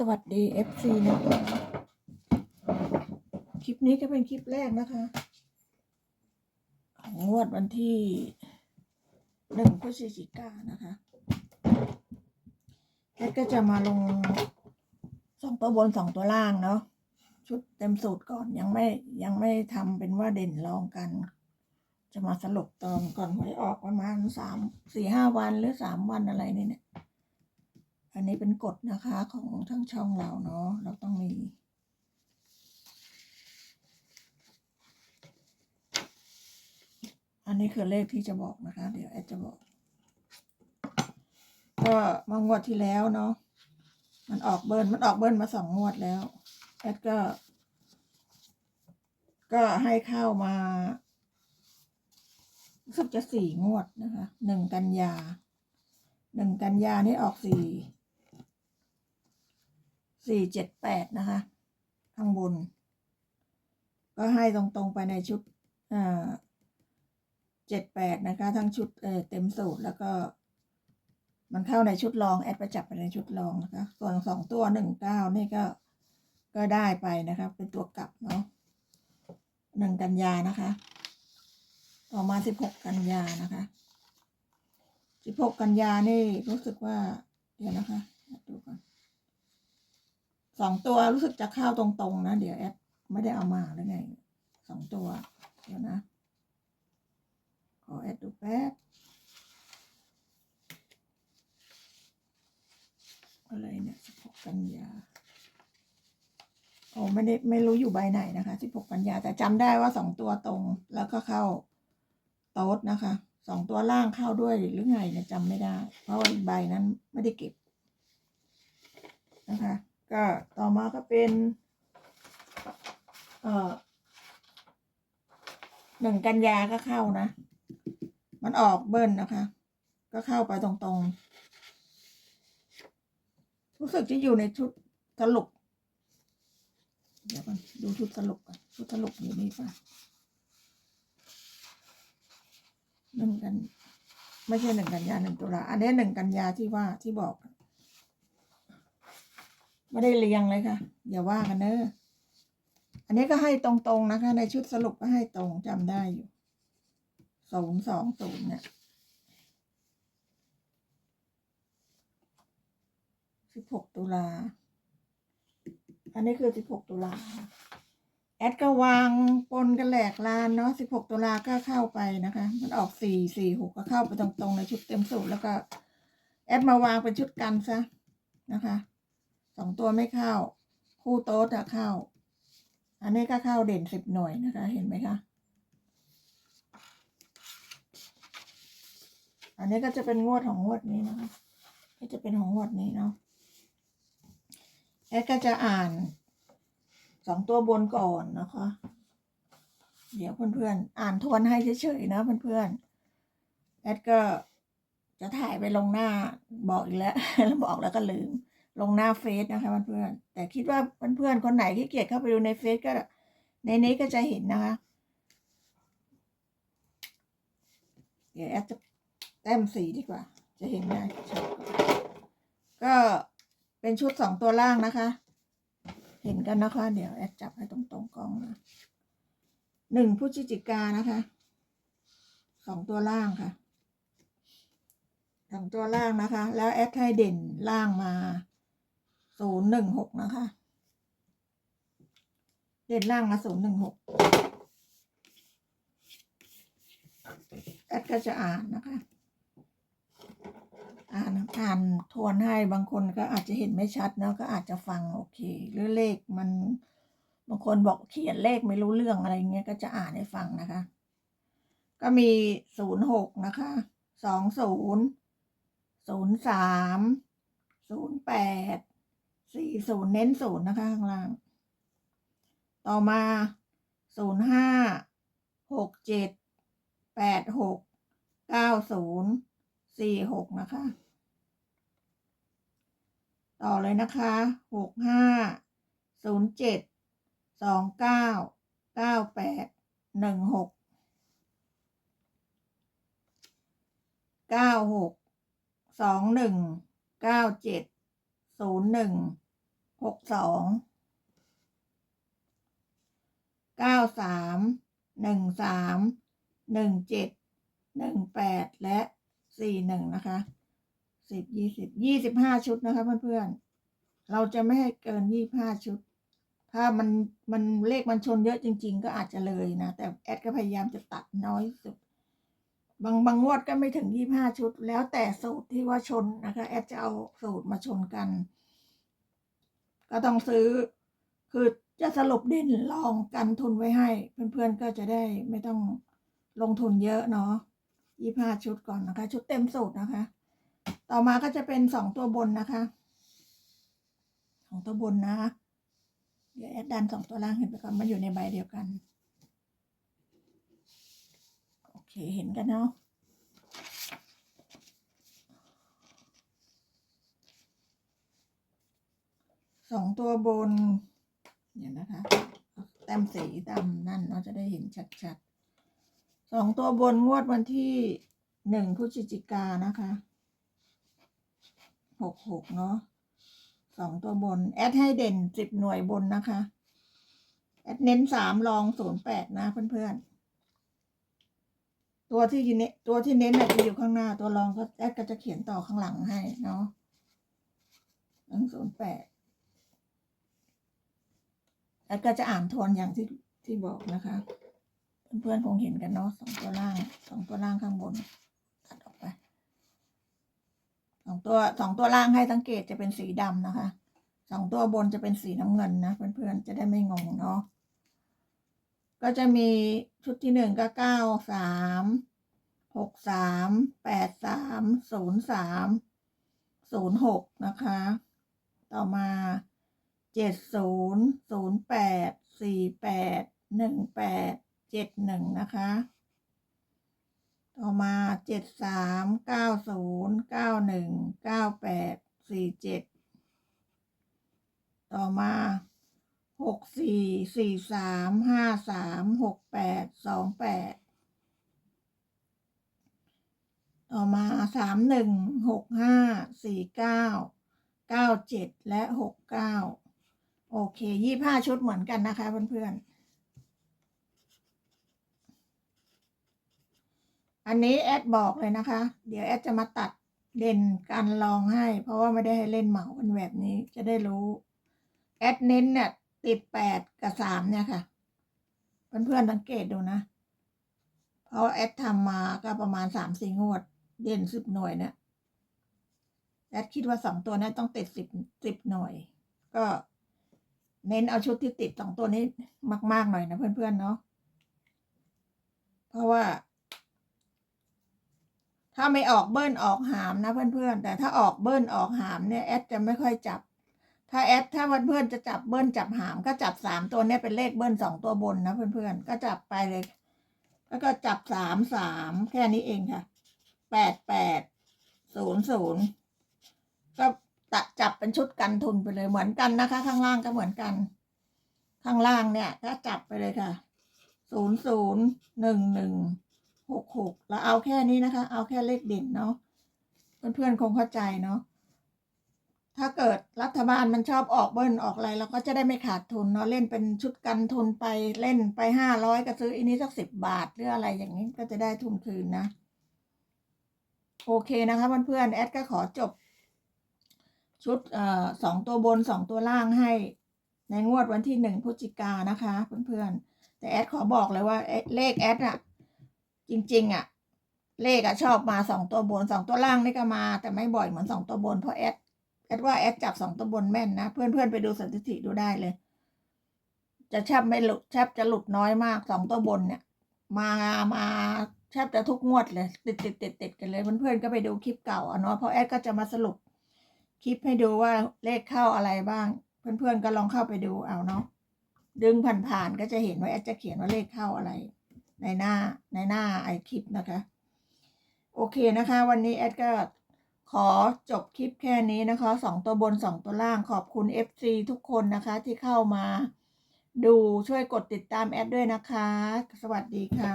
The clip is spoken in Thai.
สวัสดี FC นะคะคลิปนี้ก็เป็นคลิปแรกนะคะ ของงวดวันที่หนึ่งพฤศจิกายนนะคะแล้วก็จะมาลงสองตัวบนสองตัวล่างเนาะชุดเต็มสูตรก่อนยังไม่ยังไม่ทำเป็นว่าเด่นรองกัน จะมาสรุปตอนก่อนหวยออกประมาณสามสี่ห้าวันหรือสามวันอะไรนี่เนี่ย อันนี้เป็นกฎนะคะของทั้งช่องเราเนาะเราต้องมีอันนี้คือเลขที่จะบอกนะคะ เดี๋ยวแอดจะบอก ก็มางวดที่แล้วเนาะมันออกเบิร์นมันออกเบิร์นมาสองงวดแล้วแอดก็ ก็ให้เข้ามาสึกจะสี่งวดนะคะหนึ่งกันยาหนึ่งกันยานี่ออกสี่ สี่เจ็ดแปดนะคะ ข้างบน ก็ให้ตรงๆไปในชุดเจ็ดแปดนะคะ ทั้งชุดเอเต็มสูตรแล้วก็ มันเข้าในชุดรอง แอดประจับไปในชุดรองนะคะ ส่วนสองตัวหนึ่งเก้านี่ก็ก็ได้ไปนะคะ เป็นตัวกลับเนาะหนึ่งกันยานะคะ ต่อมาสิบหกกันยานะคะสิบหกกันยานี่รู้สึกว่า เดี๋ยวนะคะดูก่อน สองตัวรู้สึกจะเข้าตรงๆนะ เดี๋ยวแอดไม่ได้เอามาหรือไงสองตัว เดี๋ยวนะ ขอแอดดูแป๊บอะไรเนี่ยสิบหกกันยาโอ้ไม่ได้ไม่รู้อยู่ใบไหนนะคะสิบหกกันยา แต่จำได้ว่าสองตัวตรงแล้วก็เข้าโต๊ดนะคะสองตัวล่างเข้าด้วยหรือไงเนี่ยจำไม่ได้ เพราะว่าอีกใบนั้นไม่ได้เก็บนะคะ ก็ต่อมาก็เป็นเอ่อหนึ่งกันยาก็เข้านะ มันออกเบิ้ลนะคะ ก็เข้าไปตรงๆ รู้สึกจะอยู่ในชุดสรุปเดี๋ยวก่อนดูชุดสรุปก่อนชุดสรุปอยู่นี่ป่ะหนึ่งกัน ไม่ใช่หนึ่งกันยาหนึ่งตุลาอันนี้หนึ่งกันยาที่ว่าที่บอก ไม่ได้เรียงเลยค่ะ อย่าว่ากันเนอะอันนี้ก็ให้ตรงๆนะคะ ในชุดสรุปก็ให้ตรงจำได้อยู่ศูนย์สองศูนย์เนี่ยสิบหกตุลา อันนี้คือสิบหกตุลา แอดก็วางปนกันแหลกลานเนาะสิบหกตุลาก็เข้าไปนะคะ มันออกสี่สี่หกก็เข้าไปตรงๆในชุดเต็มสูตรแล้วก็ แอดมาวางเป็นชุดกันซะนะคะ สองตัวไม่เข้า คู่โต๊ดอะเข้า อันนี้ก็เข้าเด่นสิบหน่วยนะคะ เห็นไหมคะ อันนี้ก็จะเป็นงวดของงวดนี้นะคะก็จะเป็นของงวดนี้เนาะแอดก็จะอ่านสองตัวบนก่อนนะคะ เดี๋ยวเพื่อนๆ อ่านทวนให้เฉยๆนะเพื่อนๆ แอดก็จะถ่ายไปลงหน้าบอกอีกแล้ว แล้วบอกแล้วก็ลืม ลงหน้าเฟซนะคะเพื่อนๆแต่คิดว่าเพื่อนๆคนไหนที่เกียจเข้าไปดูในเฟซก็ ในนี้ก็จะเห็นนะคะ เดี๋ยวแอดจะแต้มสีดีกว่า จะเห็นได้ก็เป็นชุดสองตัวล่างนะคะ เห็นกันนะคะ เดี๋ยวแอดจับให้ตรงๆกล้องนะหนึ่งพฤศจิกานะคะสองตัวล่างค่ะสองตัวล่างนะคะ แล้วแอดให้เด่นล่างมา ศูนย์หนึ่งหกนะคะ เด่นล่างมาศูนย์หนึ่งหกแอดก็จะอ่านนะคะ อ่านอ่านทวนให้บางคนก็อาจจะเห็นไม่ชัดเนาะก็อาจจะฟังโอเค หรือเลขมันบางคนบอกเขียนเลขไม่รู้เรื่องอะไรเงี้ยก็จะอ่านให้ฟังนะคะ ก็มีศูนย์หกนะคะสองศูนย์ศูนย์สามศูนย์แปด สี่ศูนย์เน้นศูนย์นะคะ ข้างล่าง ต่อมาศูนย์ห้าหกเจ็ดแปดหกเก้าศูนย์สี่หกนะคะ ต่อเลยนะคะหกห้าศูนย์เจ็ดสองเก้าเก้าแปดหนึ่งหกเก้าหกสองหนึ่งเก้าเจ็ด ศูนย์หนึ่งหกสองเก้าสามหนึ่งสามหนึ่งเจ็ดหนึ่งแปดและสี่หนึ่งนะคะสิบยี่สิบยี่สิบห้าชุดนะคะเพื่อนๆเราจะไม่ให้เกินยี่ห้าชุด ถ้ามันมันเลขมันชนเยอะจริง ๆ ก็อาจจะเลยนะ แต่แอดก็พยายามจะตัดน้อยสุด บางบางงวดก็ไม่ถึงยี่ห้าชุด แล้วแต่สูตรที่ว่าชนนะคะ แอดจะเอาสูตรมาชนกัน ก็ต้องซื้อ คือจะสรุปเด่นลองกันทุนไว้ให้ เพื่อนๆก็จะได้ไม่ต้องลงทุนเยอะเนาะยี่ห้าชุดก่อนนะคะ ชุดเต็มสูตรนะคะ ต่อมาก็จะเป็นสองตัวบนนะคะสองตัวบนนะคะเดี๋ยวแอดดันสองตัวล่างเห็นไปก่อนมันอยู่ในใบเดียวกัน เคเห็นกันเนาะสองตัวบนเนี่ยนะคะแต้มสีดำนั่นเราจะได้เห็นชัดๆสองตัวบนงวดวันที่หนึ่งพฤศจิกานะคะหกหกเนาะสองตัวบน แอดให้เด่นสิบหน่วยบนนะคะ แอดเน้นสามรองศูนย์แปดนะเพื่อนๆ ตัวที่เน้นตัวที่เน้นน่ะจะอยู่ข้างหน้า ตัวรองก็แอดก็จะเขียนต่อข้างหลังให้เนาะหนึ่งศูนย์แปดแอดก็จะอ่านทวนอย่างที่ที่บอกนะคะ เพื่อนๆคงเห็นกันเนาะสองตัวล่างสองตัวล่างข้างบนตัดออกไปสองตัวสองตัวล่างให้สังเกตจะเป็นสีดำนะคะสองตัวบนจะเป็นสีน้ำเงินนะเพื่อนๆจะได้ไม่งงเนาะก็จะมี ชุดที่หนึ่งก็เก้าสามหกสามแปดสามศูนย์สามศูนย์หกนะคะ ต่อมาเจ็ดศูนย์ศูนย์แปดสี่แปดหนึ่งแปดเจ็ดหนึ่งนะคะ ต่อมาเจ็ดสามเก้าศูนย์เก้าหนึ่งเก้าแปดสี่เจ็ดต่อมา หกสี่สี่สามห้าสามหกแปดสองแปดต่อมาสามหนึ่งหกห้าสี่เก้าเก้าเจ็ดและหกเก้าโอเคยี่ห้าชุดเหมือนกันนะคะเพื่อนๆ อันนี้แอดบอกเลยนะคะ เดี๋ยวแอดจะมาตัดเด่นการลองให้ เพราะว่าไม่ได้ให้เล่นเหมากันแบบนี้จะได้รู้ แอดเน้นเนี่ย ติดแปดกับสามเนี่ยค่ะ เพื่อนๆสังเกตดูนะเพราะแอดทำมาก็ประมาณสามสี่งวด เด่นสิบหน่วยเนี่ยแอดคิดว่าสองตัวนี้ต้องติดสิบสิบหน่วย ก็เน้นเอาชุดที่ติดสองตัวนี้มาก ๆ หน่อยนะเพื่อนๆเนาะเพราะว่า ถ้าไม่ออกเบิ้ลออกหามนะเพื่อนๆแต่ถ้าออกเบิ้ลออกหามเนี่ยแอดจะไม่ค่อยจับ ถ้าแอดถ้าเพื่อนๆจะจับเบิ้ลจับหามก็จับสามตัวเนี้เป็นเลขเบิ้ลสองตัวบนนะเพื่อนๆก็จับไปเลย แล้วก็จับสามสามแค่นี้เองค่ะแปดแปดศูนย์ศูนย์ก็ตัดจับเป็นชุดกันทุนไปเลยเหมือนกันนะคะ ข้างล่างก็เหมือนกัน ข้างล่างเนี่ยก็จับไปเลยค่ะศูนย์ศูนย์หนึ่งหนึ่งหกหกแล้วเอาแค่นี้นะคะ เอาแค่เลขเด่นเนาะเพื่อนๆคงเข้าใจเนาะ ถ้าเกิดรัฐบาลมันชอบออกเบิ้ลออกอะไรเราก็จะได้ไม่ขาดทุนเนาะเล่นเป็นชุดกันทุนไปเล่นไปห้าร้อยก็ซื้ออันนี้สักสิบบาทหรืออะไรอย่างนี้ก็จะได้ทุนคืนนะ โอเคนะคะเพื่อนๆแอดก็ขอจบ ชุดอ่อสองตัวบนสองตัวล่างให้ในงวดวันที่หนึ่งพฤศจิกานะคะเพื่อนๆแต่แอดขอบอกเลยว่าเอ๊ะเลขแอดอะจริงๆอะเลขอะชอบมาสองตัวบนสองตัวล่างนี่ก็มา แต่ไม่บ่อยเหมือนสองตัวบนเพราะแอด แอดว่าแอดจับสองตัวบนแม่นนะ เพื่อนๆไปดูสถิติดูได้เลย จะแทบไม่หลุดแทบจะหลุดน้อยมากสองตัวบนเนี่ย มามาแทบจะทุกงวดเลย ติดติดติดติดกันเลยเพื่อนๆก็ไปดูคลิปเก่าอะเนาะเพราะแอดก็จะมาสรุป คลิปให้ดูว่าเลขเข้าอะไรบ้าง เพื่อนๆก็ลองเข้าไปดูเอาเนาะดึงผ่านๆก็จะเห็นว่าแอดจะเขียนว่าเลขเข้าอะไร ในหน้าในหน้าไอคลิปนะคะ โอเคนะคะ วันนี้แอดก็ ขอจบคลิปแค่นี้นะคะสองตัวบนสองตัวล่างขอบคุณ FC ทุกคนนะคะที่เข้ามา ดูช่วยกดติดตามแอดด้วยนะคะ สวัสดีค่ะ